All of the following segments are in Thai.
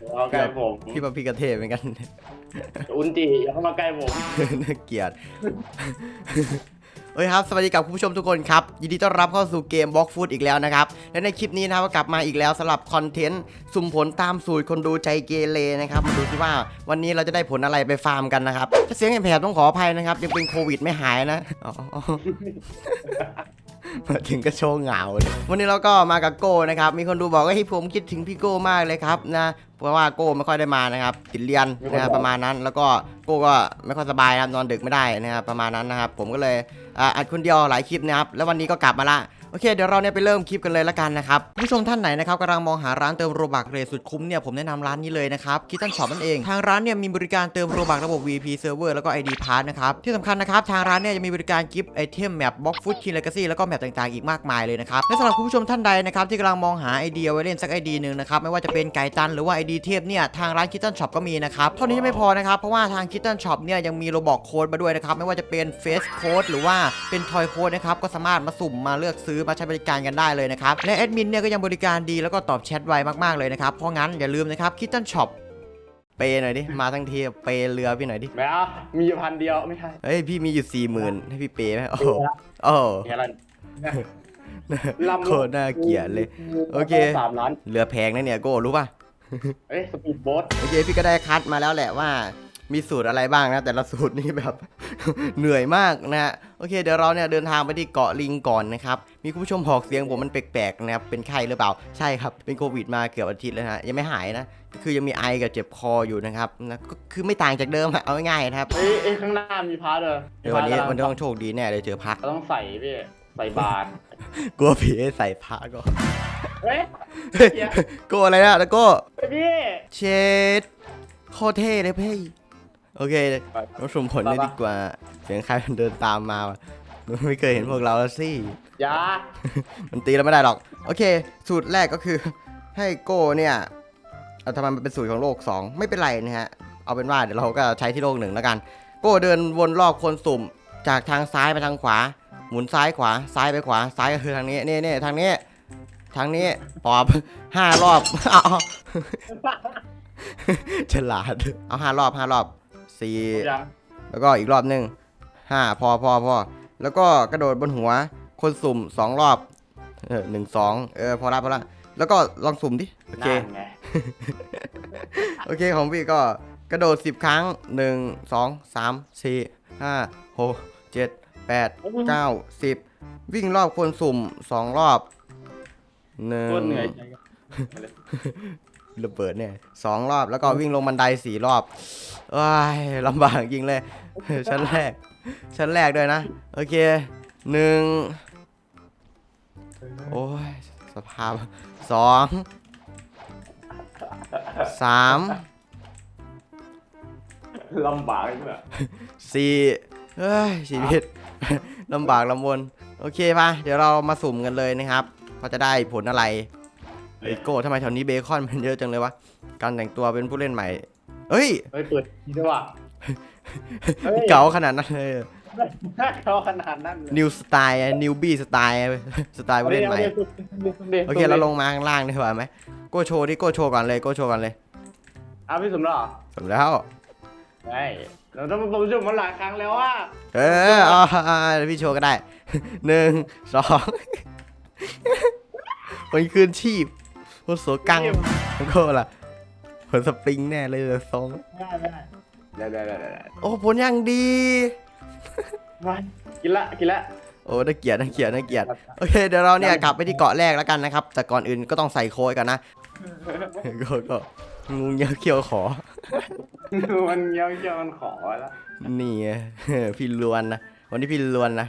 อย่าเข้ามาใกล้ผมพี่ว่าพี่กระเทพเหมือนกัน อุนจิอย่าเข้ามาใกล้ผมน่าเกลียดเฮ้ยครับสวัสดีกับคุณผู้ชมทุกคนครับ ยินดีต้อนรับเข้าสู่เกมบล็อกฟูดอีกแล้วนะครับ และในคลิปนี้นะครับก็กลับมาอีกแล้วสำหรับคอนเทนต์สุ่มผลตามสูตรคนดูใจเกเรนะครับมาดูสิว่าวันนี้เราจะได้ผลอะไรไปฟาร์มกันนะครับถ้าเสียงแผบๆต้องขออภัยนะครับ ยังเป็นโควิดไม่หายนะอ๋อมาถึงก็โชว์เหงาเลยวันนี้เราก็มากับโก้นะครับ มีคนดูบอกว่าให้ยผมคิดถึงพี่โก้มากเลยครับนะ เพราะว่าโก้ไม่ค่อยได้มานะครับติดเรียนนะครับประมาณนั้น แล้วก็โก้ก็ไม่ค่อยสบายนะครับนอนดึกไม่ได้นะครับประมาณนั้นนะครับ ผมก็เลยอัดคนเดียวหลายคลิปนะครับแล้ววันนี้ก็กลับมาละ เคเดี๋ยวเราเนี่ยไปเริ่มคลิปกันเลยละกันนะครับผู้ชมท่านไหนนะครับกำลังมองหาร้านเติมโรบักเรทสุดคุ้มเนี่ยผมแนะนำร้านนี้เลยนะครับคิตตันช็อปนั่นเองทางร้านเนี่ยมีบริการเติมโรบักระบบ VP Server แล้วก็ ID Pass นะครับที่สำคัญนะครับทางร้านเนี่ยจะมีบริการกิฟต์ไอเทมแมปบ็อกฟุตคินเลกาซี่แล้วก็แมปต่างๆอีกมากมายเลยนะครับและสำหรับคุณผู้ชมท่านใดนะครับที่กำลังมองหาไอเดียไว้เล่นสักไอเดียหนึ่งนะครับไม่ว่าจะเป็นไก่ตันหรือว่าไอเดียเทพเนี่ยทางร้านคิตตันช็อปก็มีนะครับเท่านี้ยังไม่พอนะครับเพราะว่าทางคิตตันช็อปเนี่ยยังมีโรบอกโค้ดมาด้วยนะครับไม่ว่าจะเป็นเฟสโค้ดหรือว่าเป็นทอยโค้ดนะครับก็สามารถมาสุ่มมาเลือกซื้อมาใช้บริการกันได้เลยนะครับ และแอดมินเนี่ยก็ยังบริการดีแล้วก็ตอบแชทไวมากๆเลยนะครับ เพราะงั้นอย่าลืมนะครับคิตตันช็อปเปย์หน่อยดิ มาทั้งทีเปย์เรือพี่หน่อยดิแม่เอามีอยู่พันเดียวไม่ใช่เฮ้ยพี่มีอยู่สี่หมื่นให้พี่เปย์ไหมโอ้โหโอ้โหมีอะไรลำโคตรน่าเกลียดเลย โอเคสามล้านเรือแพงนะเนี่ยโก้รู้ป่ะเอ้ยสปีดโบ๊ทโอเคพี่ก็ได้คัดมาแล้วแหละว่า มีสูตรอะไรบ้างนะ แต่ละสูตรนี่แบบ เหนื่อยมากนะฮะโอเคเดี๋ยวเราเนี่ยเดินทางไปที่เกาะลิงก่อนนะครับมีคุณผู้ชมบอกเสียงผมมันแปลกๆนะครับเป็นไข้หรือเปล่าใช่ครับเป็นโควิดมาเกือบอาทิตย์แล้วนะฮะยังไม่หายนะคือยังมีไอกับเจ็บคออยู่นะครับนะก็คือไม่ต่างจากเดิมอะเอาง่ายๆนะครับเอ้ยเอ้ยข้างหน้ามีพาร์ทเลยเดี๋ยววันนี้วันนี้ต้องโชคดีแน่เลยเจอพระเราต้องใส่พี่ใส่บาตรกลัวผีให้ใส่พระก็เฮ้ยกลัวอะไรนะแล้วก็เฮ้ยพี่เชดโคตรเท่เลยพี่ โอเคเราชมผลเลยดีกว่า เสียงใครมันเดินตามมาวะมันไม่เคยเห็นพวกเราแล้วสิอยามันตีเราไม่ได้หรอก โอเค สูตรแรกก็คือ ให้โก้เนี่ยเอาทำไมมันเป็นสูตรของโลก 2 ไม่เป็นไรนะฮะ เอาเป็นว่าเดี๋ยวเราก็ใช้ที่โลกหนึ่งแล้วกัน โก้เดินวนรอบคนสุ่ม จากทางซ้ายไปทางขวา หมุนซ้ายขวา ซ้ายไปขวา ซ้ายก็คือทางนี้นี่นี่ทางนี้ ทางนี้ปอบห้ารอบเอาฉลาด เอาห้ารอบห้ารอบ สี่ยังแล้วก็อีกรอบหนึ่งห้าพอพอพอแล้วก็กระโดดบนหัว คนสุ่มสองรอบ เออหนึ่งสองเออพอละพอละแล้วก็ลองสุ่มดิโอเคนั่นไงโอเคของพี่ก็กระโดดสิบครั้งหนึ่งสองสามสี่ห้าหกเจ็ดแปดเก้าสิบวิ่งรอบคนสุ่มสองรอบหนึ่งโคตรเหนื่อย ระเบิดเนี่ยสองรอบแล้วก็วิ่งลงบันไดสี่รอบว้ายลำบากจริงเลย ชั้นแรก ชั้นแรกด้วยนะ โอเคหนึ่งโอ้ยสภาพสองสามลำบากเลยเพื่อสี่เฮ้ยชีวิตลำบากลำบน โอเคป่ะ เดี๋ยวเรามาสุ่มกันเลยนะครับ ว่าจะได้ผลอะไร เฮ้ยโก้ทำไมแถวนี้เบคอนมันเยอะจังเลยวะ การแต่งตัวเป็นผู้เล่นใหม่ เฮ้ยเฮ้ยเปิดทีด้วยว่ะเฮ้ย เก๋าขนาดนั้นเลยเขาขนาดนั้นเลยนิวสไตล์นิวบี้สไตล์สไตล์ผู้เล่นใหม่ โอเคเราลงมาข้างล่างดีกว่าไหมโก้โชว์ดิโก้โชว์ก่อนเลยโก้โชว์ก่อนเลยอ้าวพี่สมแล้วเหรอสมแล้ว ใช่เราต้องมาประชุมมาหลายครั้งแล้วว่าเออเอาเอาเอาเดี๋ยวพี่โชว์ก็ได้ หนึ่งสองมันคืนชีพ โคตรโสกังแล้วก็ล่ะผลสปริงแน่เลยทรงได้ไม่ได้ได้ได้ได้ได้โอ้ผลยังดีมากินละกินละโอ้น่าเกลียดน่าเกลียดน่าเกลียดโอเคเดี๋ยวเราเนี่ยกลับไปที่เกาะแรกแล้วกันนะครับ แต่ก่อนอื่นก็ต้องใส่โค้ดกันนะก็ก็งูเงี้ยวเขี้ยวขอมันเงี้ยวเงี้ยวมันขอแล้วนี่ไงพี่ลวนนะวันนี้พี่ลวนนะ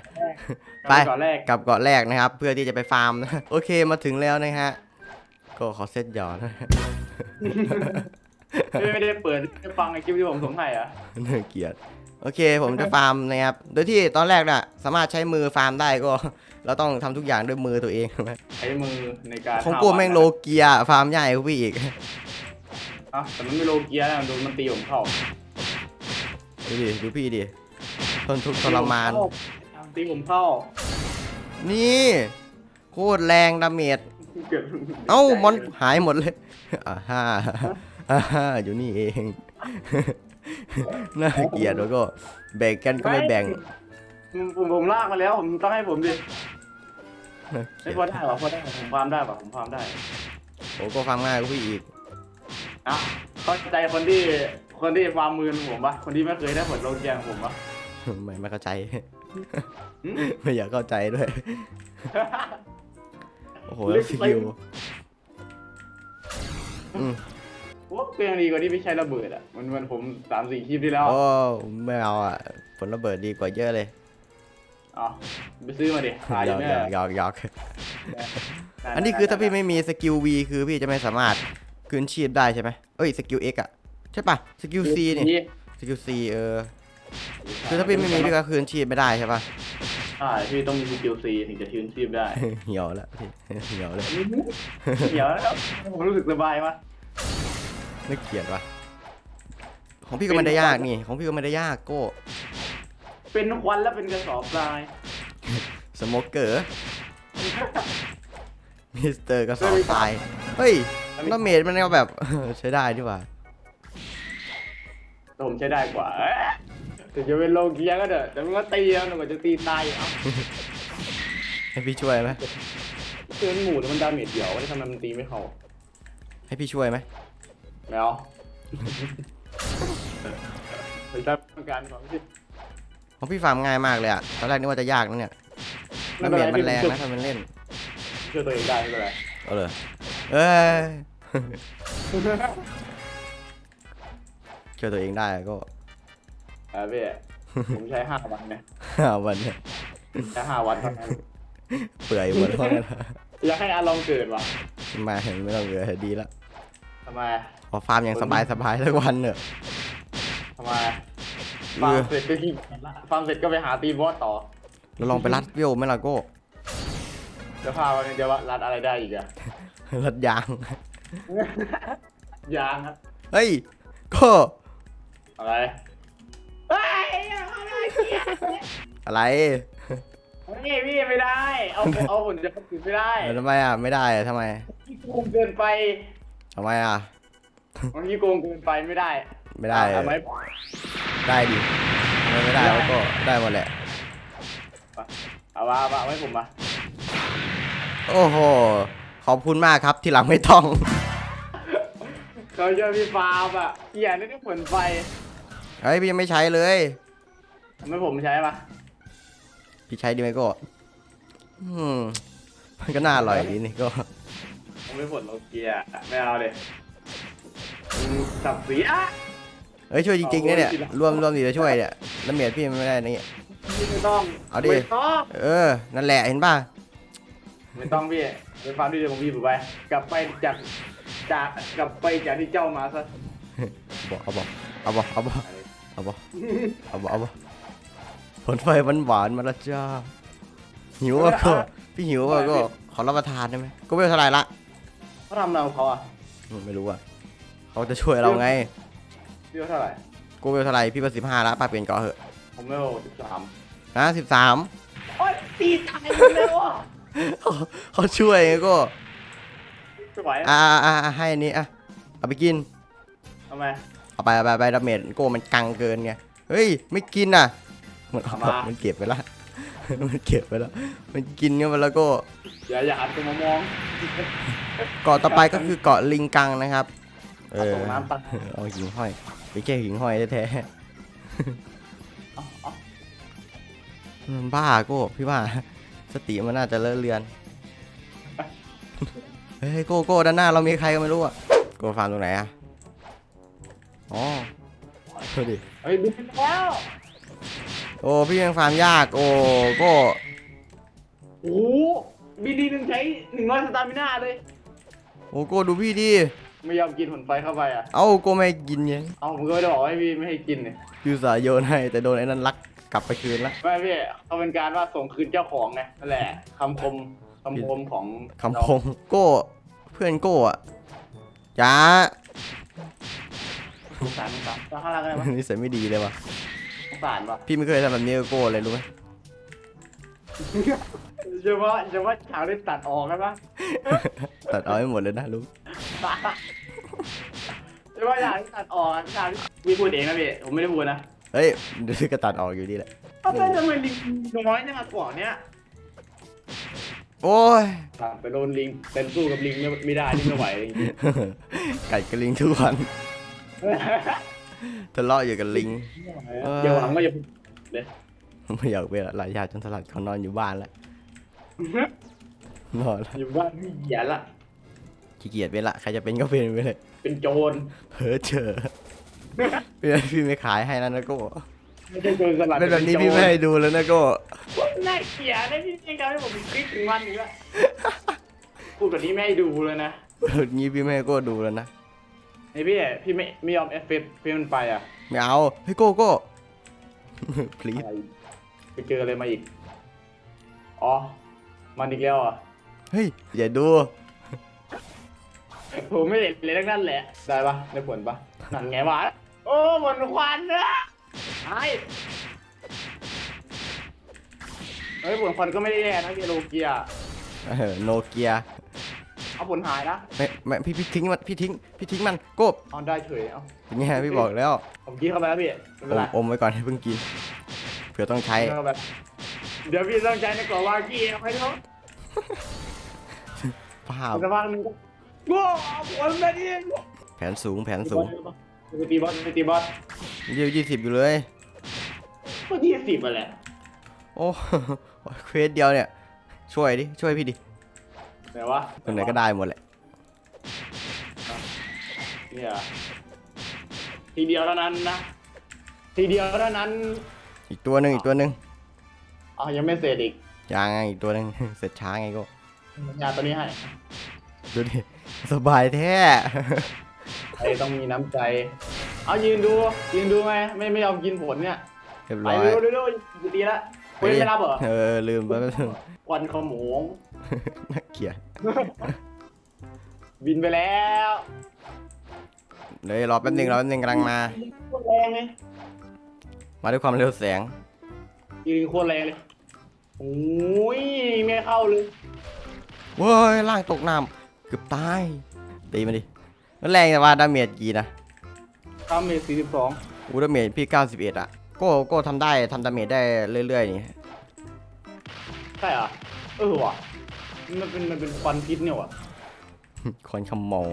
ไปก่อนแรกกลับเกาะแรกนะครับ เพื่อที่จะไปฟาร์มนะโอเคมาถึงแล้วนะฮะ ก็ขอเซตหยอดนะไม่ได้เปิดให้ฟังไอคลิปที่ผมส่งให้อะน่าเกลียดโอเค ผมจะฟาร์มนะครับ โดยที่ตอนแรกน่ะ สามารถใช้มือฟาร์มได้ก็ เราต้องทำทุกอย่างด้วยมือตัวเองใช่ไหมใช้มือในการของกลัวแม่งโลเกียฟาร์มใหญ่กว่าพี่อีกอะแต่มันไม่โลเกียนะดูมันตีผมเข้าดูดิดูพี่ดิทนทุกข์ทรมานตีผมเข้า นี่ โคตรแรงดาเมจ เกือบเอ้ามอนหายหมดเลยอ่าฮ่าอ่าฮ่าอยู่นี่เองน่าเกลียดแล้วก็แบ่งกันก็ไม่แบ่งผมผมผมลากมาแล้ว ผมต้องให้ผมดิน่าเกลีไม่ยดพอได้หรอพอได้ผมฟาร์มได้ป่ะผมฟาร์มได้โอ้ก็ฟังง่ายกว่าพี่อีกอะเข้าใจคนที่คนที่ฟาร์มมือผมปะคนที่ไม่เคยได้ผลลงแกงผมปะไม่ไม่เข้าใจหืมไม่อยากเข้าใจด้วย โอ้โหแล้วสกิลอืมว่าเปลียงดีกว่าที่ไม่ใช้ระเบิดอะ มันมันผมสามสี่คลิปที่แล้วโอ้ไม่เอาอะ ผลระเบิดดีกว่าเยอะเลยเอ๋อไปซื้อมาดิขายหอยยู่อกเนี่ยหยอกหยอกหยอกอันนี้คือถ้าพี่ไม่มีสกิล V คือพี่จะไม่สามารถคืนชีพได้ใช่ไหมเอ้ยสกิล X อะใช่ปะสกิล C นี่สกิล C เออคือถ้าพี่ไม่มีพี่ก็คืนชีพไม่ได้ใช่ปะ ใช่พี่ต้องมีสกิลซีถึงจะทืนชีพได้เหี่ยวแล้วพี่เหี่ยวเลยเดี๋ยวนะครับผมรู้สึกสบายมากนึกเกลียดวะของพี่ก็ไม่ได้ยากนี่ ของพี่ก็ไม่ได้ยากโก้ เป็นควันแล้วเป็นกระสอบทรายสโมเกอร์มิสเตอร์ก็สอบตาย เฮ้ยน้าเมดมันก็แบบใช้ได้ดีกว่าแต่ผมใช้ได้กว่าเอ๊ะ ถึงจะเป็นโลเกียก็เถอะแต่มันก็ตีแล้วหนูก็จะตีตายอยู่เอ้าให้พี่ช่วยไหมเกินหมูแต่มันดาเมจเดียวทำไมมันตีไม่เข้าให้พี่ช่วยไหมไม่เอาไปใช้ประกันของพี่ของพี่ฟาร์มง่ายมากเลยอะตอนแรกนึกว่าจะยากนะเนี่ยน้าเมดมันแรงนะถ้ามันเล่นช่วยตัวเองได้ไม่เป็นไรเอาเลยเอ้ยช่วยตัวเองได้ก็ อ่าพี่ผมใช้ห้าวันนะห้าวันเนี่ยใช้ห้าวันเท่านั้นเปื่อยหมดแล้วนะอยากให้อารมณ์เกิดว่ะมาเห็นไม่ต้องเหลือดีแล้วทำไมพอฟาร์มอย่างสบายสบายๆทั้งวันเนอะทำไมฟาร์มเสร็จก็ขี้ฟาร์มเสร็จก็ไปหาตีบอสต่อเราลองไปรัดเวลไหมล่ะโก้จะพาวันนี้จะว่ารัดอะไรได้อีกอะรัดยาง ยางครับเฮ้ยโก็อะไร เฮ้ยอะไรเนี่ยอะไรนี่พี่ไม่ได้ เอาเอาผลจะผิดไม่ได้เออทำไมอะไม่ได้อะทำไมขี้โกงเกินไปทำไมอะ มันขี้โกงเกินไปไม่ได้ไม่ได้เอาไหม ได้ดิทำไมไม่ได้แล้วก็ได้หมดแหละ เอาว่าเอาไว้ผมมาโอ้โห ขอบคุณมากครับที่หลังไม่ต้องเขาเจอพี่ฟาร์มอะเกียร์นี่ก็เหมือนไฟ เฮ้ยพี่ยังไม่ใช้เลยทำให้ผมใช้ปะพี่ใช้ดีไหมโก็อืมมันก็น่าอร่อยดีนี่ก็ผมไม่ผลโลเกียร์ไม่เอาเลยอืมสับสีอะเฮ้ยช่วยจริงๆนะเนี่ยเอาไว้ทีหลังรวมรวมดีจะช่วยเนี่ยน้ำเมียดพี่มันไม่ได้นี่ไม่ต้องเอาดิไม่ต้องเออ นั่นแหละเห็นป่ะไม่ต้องพี่ไปฟาร์มที่เดียวผมพี่ผมไป กลับไปจากจากกลับไปจากที่เจ้ามาซะบอกเอาบอกเอาบอกเอาบอก เอาบอกเอาบอกเอาบอกผลไฟมันหวานๆมาและจ้าหิวอะก็พี่หิวอะก็ขอรับประทานได้ไหมก็ไม่เท่าไหร่ละเขาทำอะไรของเขาอะอืมไม่รู้อะเขาจะช่วยเราไงพี่ว่าเท่าไหร่กูเวลเท่าไหร่พี่ประสิบห้าละป้าเปลี่ยนเกาะเหอะผมไม่เอาสิบสามนะสิบสามโอ๊ยตีตายแล้วอะเขาช่วยไงก็ไม่ไหวอ่าอ่าอ่าให้อันนี้อะเอาไปกินทำไม เอาไปเอาไปเอาไปดาเมจโก้มันกังเกินไงเฮ้ยไม่กินอะมันเอามามันเก็บไปละ มันเก็บไปแล้ว มันกินกันไปแล้วก็ อย่าอย่าหันตัวมามองเกาะต่อไปก็คือเกาะลิงกังนะครับ เอเอาอส่งน้ำตังเอาหิงห้อยไปแค่หิงห้อยแท้เอาเอาๆมันบ้าโก้พี่ว่าสติมันน่าจะเลอะเลือน เฮ้ยโก้โก้ด้านหน้าเรามีใครก็ไม่รู้อะโก้ฟาร์มตรงไหนอะ อ๋อดูดิเฮ้ยบินแล้ว โอ้พี่ยังฟาร์มยากโอ้โก้โอ้โหบินดีหนึ่งใช้หนึ่งร้อยสตามิน่าเลย โอ้โก้ดูพี่ดิไม่ยอมกินผลไฟเข้าไปอะ เอ้าโก้ไม่ให้กินไงเอาผมก็ไม่ได้บอกให้พี่ไม่ให้กินเนี่ยคือสายโยนให้แต่โดนไอ้นั่นลักกลับไปคืนละ ไม่พี่เขาเป็นการว่าส่งคืนเจ้าของไงนั่นแหละคำคมคำคมของคำคมโก้เพื่อนโก้อะจ้า สงสารสงสารจะข้างล่างอะไรวะนิสัยไม่ดีเลยว่ะ สงสารวะพี่ไม่เคยทำแบบนี้กับโก้เลยรู้ไหมเฉพาะเฉพาะฉากที่ตัดออกใช่ปะตัดเอาให้หมดเลยนะรู้ว่าอยากตัดออกอยากพี่พูดเองนะพี่ผมไม่ได้พูดนะเฮ้ยเดี๋ยวก็ตัดออกอยู่ดีแหละถ้าเป็นทำไมลิงน้อยจังอะก่อนเนี้ยโอ้ย ไปโดนลิงเป็นสู้กับลิงไม่ไม่ได้ลิงไม่ไหวจริง กัดกระลิงทุกวัน ทะเลาะอยู่กับลิงๆอย่าหวังว่าจะไม่อยากเป็นหลายญาติจนสลัดเขานอนอยู่บ้านแล้วนอนแล้วอยู่บ้านพี่เหยียดละขี้เกียจเป็นละใครจะเป็นก็เป็นไปเลยเป็นโจรเพ้อเจอพี่พี่ไม่ขายให้นะนะโก้ไม่ใช่โจรสลัดเป็นแบบนี้พี่ไม่ให้ดูแล้วนะโก้น่าเกลียดนะพี่ยังทำให้ผมเป็นคลิปถึงวันนี้ละพูดแบบนี้ไม่ให้ดูเลยนะแบบนี้พี่ไม่ให้โก้ดูแล้วนะ ไอพี่พี่ไม่ไม่ยอมเอฟเฟกต์พี่มันไปอะไม่เอาเฮ้ยโก้โก้ please อะไรไปเจออะไรมาอีก อ๋อ มันอีกแล้วอะเฮ้ยอย่าดูผมไม่เห็นเลยทั้งนั้นแหละ ได้ปะได้ผลปะนั่นไงวะ โอ้ผลควันนะไอ้เฮ้ยผลควันก็ไม่ได้แย่นะเกโลเกีย เออโนเกีย เอาผลหายนะไม่ไม่พี่พี่ทิ้งมันพี่ทิ้งพี่ทิ้งมันโก้เอาได้เฉยเอาเป็นไงพี่บอกแล้วผมกินเข้าไปแล้วพี่ไม่เป็นอไรมอมไว้ก่อนให้เพิ่งกินเผื่อต้องใช้กินเข้าไปเดี๋ยวพี่ต้องใจในกล่องวากี้เอาไปเถอะภาพสักพักหนึงก็ว้าวผลแบบนี้แผนสูงแผนสูงไปตีบอสไปตีบอสเดียวยี่สิบอยู่เลย ก็ยี่สิบอะแหละโอ้ เควสเดียวเนี่ย ช่วยดิช่วยพี่ดิ แต่ว่าคนไหนก็ได้หมดแหละเนี่ยทีเดียวเท่านั้นนะ ทีเดียวเท่านั้นอีกตัวหนึ่งอีกตัวหนึ่งอ๋อยังไม่เสร็จอีกยังไงอีกตัวหนึ่ง เสร็จช้าไงก็ยาตัวนี้ให้ดูดิสบายแท้ ไอ้ต้องมีน้ำใจ เอายืนดูยืนดูไหมไม่ไม่ยอมกินผลเนี่ยเรียบไปร้อยเร็วเร็วเร็วกูตีละเฮ้ยไม่รับเหรอเออลืมไปแป๊บนึงควันขโมง น่าเกลียดบินไปแล้วเดี๋ยวรอแป๊บนึงรอแป๊บนึงกำลังมา โคตรแรงเลยมาด้วยความเร็วแสงยืนโคตรแรงเลยโอ้ยไม่เข้าเลยเว้ยล่างตกน้ำเกือบตายตีมาดิมันแรงแต่ว่าดาเมจกี่นะทำเมจสี่สิบสองอูดาเมจพี่ 91 อะ โก้โก้ทำได้ทำดาเมจได้เรื่อยๆนี่ ใช่เหรอเออว่ะ มันเป็นมันเป็นควันพิษเนี่ยว่ะคอนขโมง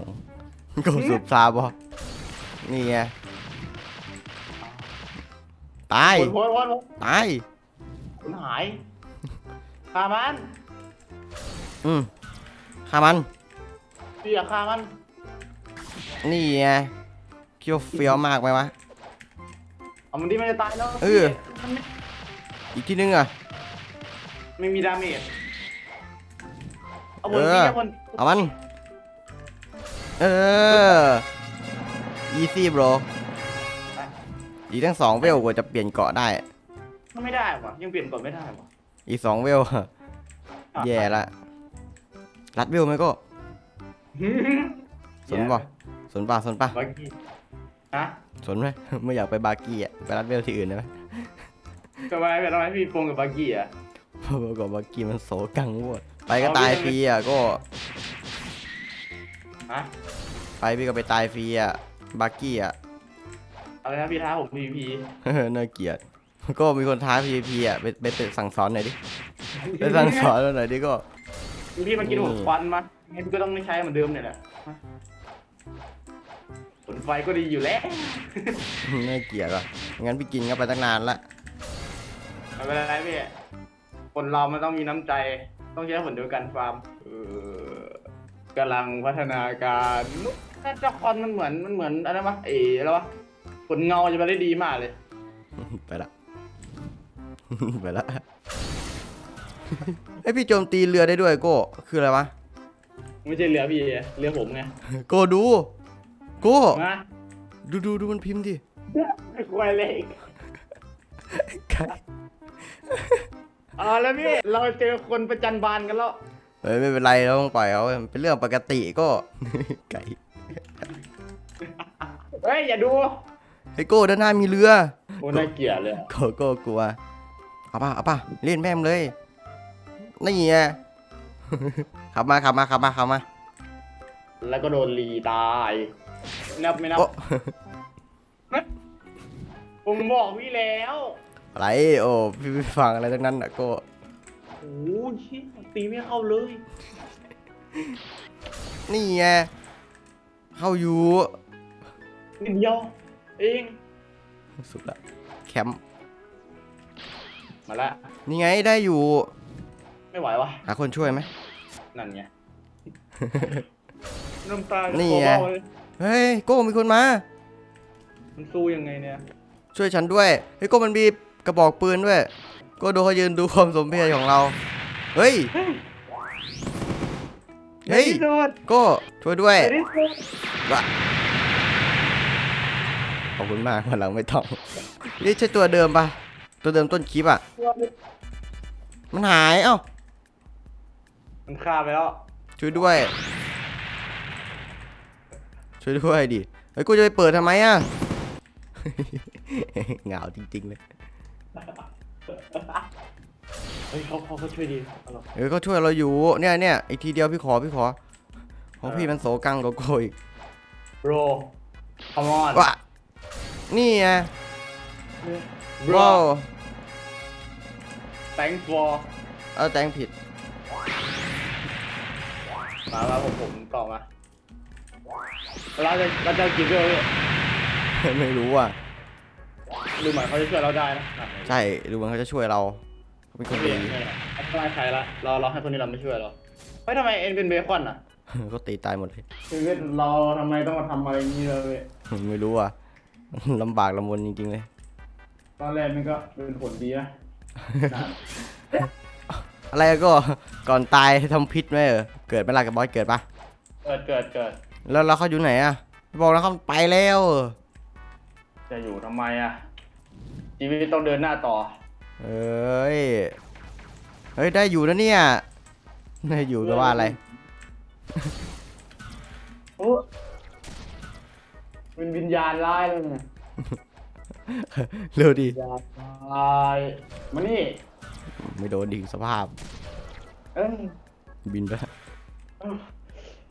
โก้สูบซาบอนี่ไงตายผลผลผลผลตายผลหายฆ่ามันอืมฆ่ามันพี่อย่าฆ่ามัน นี่ไงเคียวเฟียวมากไหมวะเอามันที่มันจะตายแล้วเออมันไม่อีกทีนึงอะไม่มีดาเมจ เอาบนเออที่บนเอามัน เออ easy bro อีกทั้งสองเวลกว่าจะเปลี่ยนเกาะได้ มันไม่ได้ว่ะยังเปลี่ยนก่อนไม่ได้ว่ะอีกสองเวล แย่ละ รัดเวลไหมก็ สนป่ะสนป่ะสนป่ะบากี้ฮะสนไหมไม่อยากไปบาร์กี้อะไปรัดเวลที่อื่นได้ไหมทำไมทำไมพี่โปงกับบากี้อะเพราะว่าบาร์กี้มันโสกังวด ไปก็ตายฟรีอะก็ฮะไปพี่ก็ไปตายฟรีอะบาร์กี้อะอะไรนะพี่ท้าผม PVP น่าเกลียดก็มีคนท้า PVP อะไปไปไปสั่งสอนหน่อยดิไปสั่งสอนหน่อยดิก็ พี่มันกินหัวนี่ควันมางั้นพี่ก็ต้องไม่ใช้เหมือนเดิมเนี่ยแหละฮะผลไฟก็ดีอยู่แล้วน่าเกลียดว่ะงั้นพี่กินก็ไปตั้งนานละไม่เป็นไรพี่คนเรามันต้องมีน้ำใจ ต้องใช้ผลเดียวกันฟาร์มเออกำลังพัฒนาการน่าจะคอนมันเหมือนมันเหมือนอะไรวะเอ๋แล้ววะผลเงาจะไปได้ดีมากเลย ไปละ ไปละไอยพี่โจมตีเรือได้ด้วยโก้คืออะไรวะไม่ใช่เรือพี่เรือผมไงโก้ดู โก้นะดูดูดูมันพิมพ์ดิไม่ควายเลยไก่ เอาแล้วพี่ เราเจอคนประจันบานกันแล้ว เฮ้ยไม่เป็นไรเราต้องปล่อยเขามันเป็นเรื่องปกติก็ ไก่เฮ้ย อย่าดูไอโก้ด้านหน้ามีเรือโอ้น่าเกลียดเลยอะโก้โก้กลัวเอาป่ะเอาป่ะเล่นแม่มเลยนี่ไง ขับมาขับมาขับมาขับมาแล้วก็โดนรีตาย นับไม่นับ โอ้ ผมบอกพี่แล้ว อะไรโอ้พี่ไม่ฟังอะไรทั้งนั้นอะโก้โอ้ยเชี่ยตีไม่เข้าเลย นี่ไงเข้าอยู่นิดเดียวเอง สุดละแคมป์มาละ นี่ไงได้อยู่ ไม่ไหววะ หาคนช่วยไหม นั่นไง น้ำตานี่นี่ไงไงเฮ้ยโก้มีคนมา มันสู้ยังไงเนี่ย ช่วยฉันด้วยเฮ้ยโก้มันมี กระบอกปืนด้วยโก็ดูเขายืนดูความสมเพชของเรา เฮ้ย เฮ้ยในที่สุดโก้ช่วยด้วยในที่สุดขอบคุณมากวันหลังไม่ต้องนี่ใช่ตัวเดิมปะตัวเดิมต้นคลิปอะ มันหายเอ้ามันฆ่าไปแล้วช่วยด้วย ช่วยด้วยดิเฮ้ยกูจะไปเปิดทำไมอะ เหงาจริงๆเลย เฮ้ยเขาเขาเขาช่วยดีเอาหรอเออเขาช่วยเราอยู่เนี่ยเนี่ยอีกทีเดียวพี่ขอพี่ขอของพี่มันโสกังกว่าโกอีกโร come on วะนี่ไง bro ว้าว thanks for เอาแตงผิดมาแล้วผมผมต่อมาเราจะเราจะกี่เรื่องพี่ไม่รู้อะ ดูเหมือนเขาจะช่วยเราได้นะใช่ดูเหมันเขาจะช่วยเราเขาเป็นคนไม่ดีไม่ไม่ไม่ใครละเราเราให้คนนี้เราไม่ช่วยเราเฮ้ยทำไมเอ็นเป็นเบคอนอะเขาตีตายหมดเลยชีวิตเราทำไมต้องมาทำอะไรอย่างนี้เลยไม่รู้อะลำบากลำบนจริงๆเลย ตอนแรกมันก็เป็นผลดีนะอะไรก็ก่อนตายทำพิษไหมเออเกิดไหม่ล่ะกับบอสเกิดปะเกิดเกิดเกิดแล้วแล้วเขาอยู่ไหนอะ บอกแล้วเขาไปแล้ว จะอยู่ทำไมอะ ชีวิตต้องเดินหน้าต่อ เอ้ย เฮ้ย ได้อยู่นะเนี่ย ได้อยู่ก็ว่าอะไร โอ้เป็นวิญญาณร้ายเลยเนี่ยเร็วดีวิญญาณร้ายมานี่ ไม่โดนดิสภาพ เอ้ยบินไปเอ้า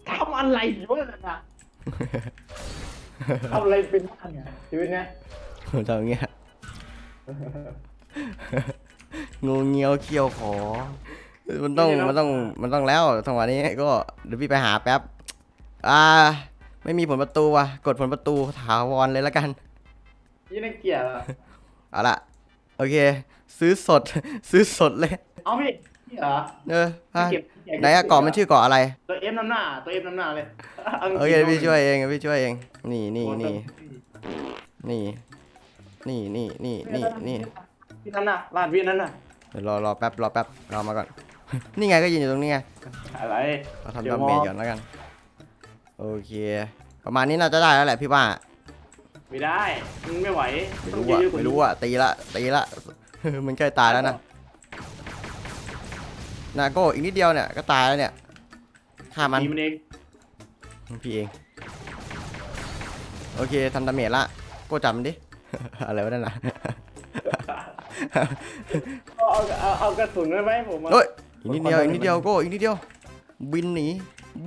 ทำอะไรอยู่วะน่ะ ทำอะไรเป็นบ้างเนี่ยชีวิตเนี้ยทำอย่างเงี้ยงูเงี้ยวเขี้ยวขอ มันต้องมันต้องมันต้องแล้วจังหวะนี้ก็เดี๋ยวพี่ไปหาแป๊บ อ่า ไม่มีผลประตูว่ะ กดผลประตูถาวรเลยแล้วกัน ยี่น่าเกลียดอะเอาละโอเค ซื้อสด ซื้อสดเลย เอาพี่ นี่เหรอเอออะเก็บเก็บไหนอะเกาะมันชื่อเกาะอะไร ตัวเอฟน้ำหน้า ตัวเอฟน้ำหน้าเลยาจริงๆโอเคพี่ช่วยเองพี่ช่วยเอง นี่นี่นี่นี่นี่นี่นี่นี่นี่พี่นั่นน่ะร้านพี่นั่นน่ะ เดี๋ยวรอรอแป๊บรอแป๊บรอมาก่อน นี่ไงก็ยืนอยู่ตรงนี้ไงอะไรเราทำดาเมจก่อนแล้วกัน โอเค ประมาณนี้น่าจะได้แล้วแหละพี่ว่าไม่ได้มึงไม่ไหวไม่ต้องรู้อะยื้อกว่าไม่นี้รู้อะตีละตีละ มันใกล้ตายแล้วนะ นาโก้อีกนิดเดียวเนี่ยก็ตายแล้วเนี่ยฆ่ามันตีมันเองพี่เอง โอเคทำดาเมจละโก้จับมันดิ อะไรวะนั่นน่ะเอาเอาเอาเอากระสุนไว้ไหมผมอะเฮ้ยอีกนิดเดียวอีกนิดเดียวโก้อีกนิดเดียว บินหนี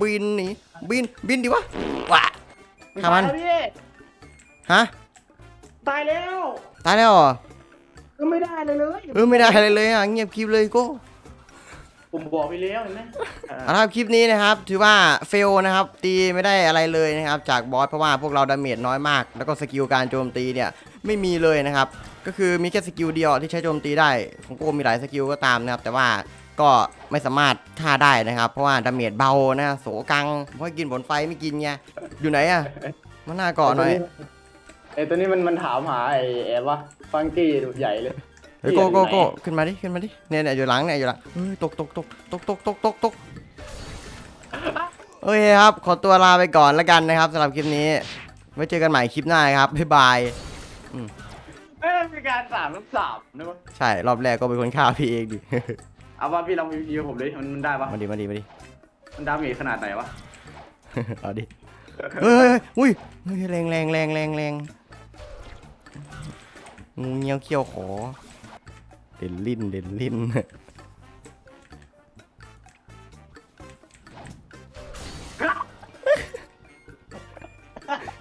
บินหนีบินบินดิวะว้าฆ่ามันตยแล้วพี่ฮะตายแล้ว ตายแล้วเหรอก็ไม่ได้เลยเลยเออไม่ได้อะไรเลยอะเงียบคลิปเลยโก้ ผมบอกไปแล้วเห็นไหมอ่าเอาละครับคลิปนี้นะครับถือว่าเฟลนะครับตีไม่ได้อะไรเลยนะครับจากบอสเพราะว่าพวกเราดาเมจน้อยมาก แล้วก็สกิลการโจมตีเนี่ยไม่มีเลยนะครับ ก็คือมีแค่สกิลเดียวที่ใช้โจมตีได้ของโกมีหลายสกิลก็ตามนะครับ แต่ว่าก็ไม่สามารถฆ่าได้นะครับ เพราะว่าดาเมจเบานะโสกังเพราะกินผลไฟไม่กินไงอยู่ไหนอะมาหน้าเกาะหน่อยไอ้ตัวนี้มันมันถามหาไอ้แอบวะฟังกี้ใหญ่เลย เฮ้ยโกโก้โก้ขึ้นมาดิขึ้นมาดิเนี่ยเนี่ยอยู่หลังเนี่ยอยู่หลังเฮ้ยตกตกตกตกตกตกตกตกโอเคครับ ขอตัวลาไปก่อนแล้วกันนะครับสำหรับคลิปนี้ ไว้เจอกันใหม่คลิปหน้าครับ บ๊ายบายเอ้ยมีการสามน้ำสามนะมั้งใช่ รอบแรกก็เป็นคนฆ่าพี่เองดิ เอาว่าพี่ลองรีวิวผมเลยมันมันได้ปะมาดิมาดิมาดิมันดาเมจขนาดไหนวะ เอาดิ เฮ้ยเฮ้ยอุ้ยเฮ้ยแรงแรงแรงแรงแรงงูเงี้ยวเขี้ยวขอ เด่นลิ้นเด่นลิ้น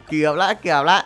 เกือบละเกือบละ